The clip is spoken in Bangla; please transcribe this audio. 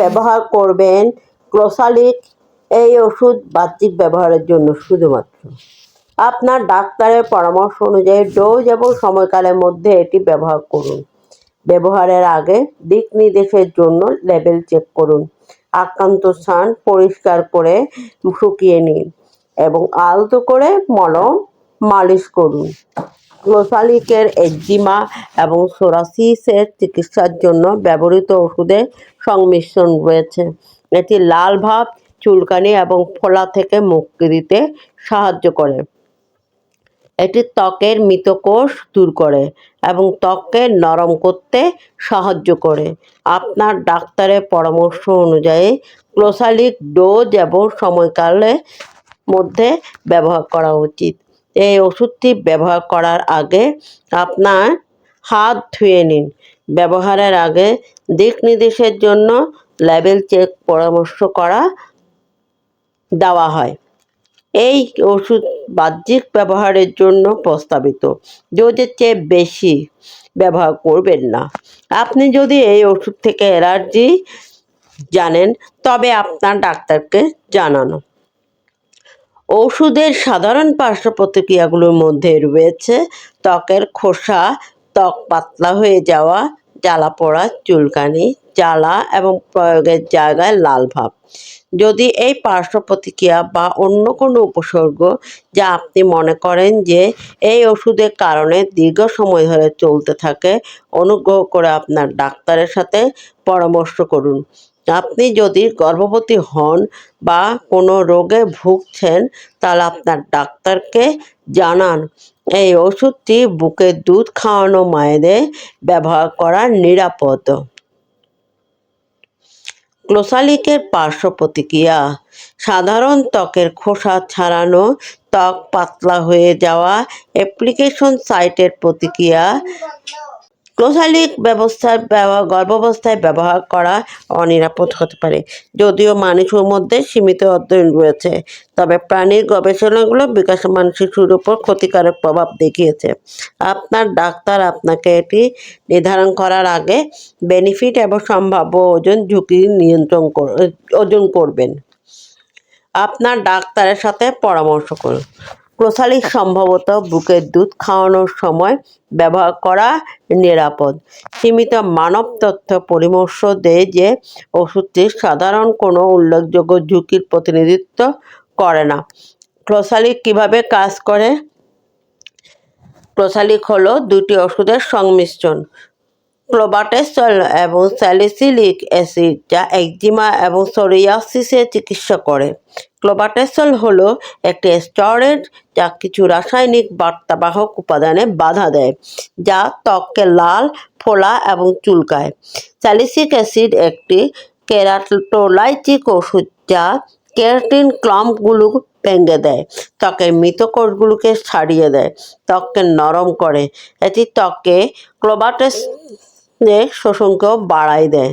ব্যবহার করবেন ক্লোসালিক, এই ওষুধ বাহ্যিক ব্যবহারের জন্য শুধুমাত্র। আপনার ডাক্তারের পরামর্শ অনুযায়ী ডোজ এবং সময়কালের মধ্যে এটি ব্যবহার করুন। ব্যবহারের আগে দিক নির্দেশের জন্য লেবেল চেক করুন। আক্রান্ত স্থান পরিষ্কার করে শুকিয়ে নিন এবং আলতো করে মলম মালিশ করুন। ক্লোসালিকের একজিমা এবং সোরাসিসের চিকিৎসার জন্য ব্যবহৃত ওষুধের সংমিশ্রণ রয়েছে। এটি লাল ভাব, চুলকানি এবং ফোলা থেকে মুক্তি দিতে সাহায্য করে। এটি ত্বকের মৃতকোষ দূর করে এবং ত্বককে নরম করতে সাহায্য করে। আপনার ডাক্তারের পরামর্শ অনুযায়ী ক্লোসালিক ডোজ এবং সময়কালের মধ্যে ব্যবহার করা উচিত। এই ওষুধটি ব্যবহার করার আগে আপনার হাত ধুয়ে নিন। ব্যবহারের আগে দিক নির্দেশের জন্য লেবেল চেক পরামর্শ করা দেওয়া হয়। এই ওষুধ বাহ্যিক ব্যবহারের জন্য প্রস্তাবিত। ডোজের চেয়ে বেশি ব্যবহার করবেন না। আপনি যদি এই ওষুধ থেকে অ্যালার্জি জানেন, তবে আপনার ডাক্তারকে জানানো। ওষুধের সাধারণ পার্শ্ব প্রতিক্রিয়াগুলোর মধ্যে রয়েছে ত্বকের খোসা, ত্বক পাতলা হয়ে যাওয়া, জ্বালা পোড়া, চুলকানি জ্বালা এবং প্রয়োগের জায়গায় লাল ভাব। যদি এই পার্শ্ব প্রতিক্রিয়া বা অন্য কোনো উপসর্গ যা আপনি মনে করেন যে এই ওষুধের কারণে দীর্ঘ সময় ধরে চলতে থাকে, অনুগ্রহ করে আপনার ডাক্তারের সাথে পরামর্শ করুন। আপনি যদি গর্ভবতী হন বা কোনো রোগে ভুগছেন, তাহলে আপনার ডাক্তারকে জানান। এই ওষুধটি বুকে দুধ খাওয়ানো মায়েদের ব্যবহার করা নিরাপদ। ক্লোসালিকের পার্শ্ব প্রতিক্রিয়া। সাধারণ ত্বকের খোসা ছাড়ানো ত্বক পাতলা হয়ে যাওয়া অ্যাপ্লিকেশন সাইটের প্রতিক্রিয়া। ক্লোসালিক ব্যবস্থার ব্যবহার, গর্ভাবস্থায় ব্যবহার করা অনিরাপদ হতে পারে। যদিও মানুষের মধ্যে সীমিত অধ্যয়ন রয়েছে, তবে প্রাণীর গবেষণাগুলো বিকাশমান শিশুর উপর ক্ষতিকারক প্রভাব দেখিয়েছে। আপনার ডাক্তার আপনাকে এটি নির্ধারণ করার আগে বেনিফিট এবং সম্ভাব্য ওজন ঝুঁকি নিয়ন্ত্রণ ওজন করবেন। আপনার ডাক্তারের সাথে পরামর্শ করুন। ক্লোসালিক সম্ভবত বুকের দুধ খাওয়ানোর সময় ব্যবহার করা নিরাপদ। সীমিত মানব তথ্য পরামর্শ দেয় যে, ওষুধটি সাধারণ কোনো উল্লেখযোগ্য ঝুঁকির প্রতিনিধিত্ব করে না। ক্লোসালিক কীভাবে কাজ করে? ক্লোসালিক হলো দুটি ওষুধের সংমিশ্রণ। ক্লোবাটেসল এবং স্যালিসিলিক অ্যাসিড, যা একজিমা এবং সোরিয়াসিসের চিকিৎসা করে। ক্লোবাটেসল হল একটি স্টেরয়েড যা কিছু রাসায়নিক বার্তাবাহক উপাদানে বাধা দেয়, যা ত্বককে লাল, ফোলা এবং চুলকায়। স্যালিসিক অ্যাসিড একটি কেরাটোলাইটিক ওষুধ যা কেরাটিন ক্লাম্পগুলো ভেঙে দেয়, ত্বকের মৃত কোষগুলোকে ছাড়িয়ে দেয়, ত্বককে নরম করে। এটি ত্বককে ক্লোবাটেস শোষণকেও বাড়ায় দেয়।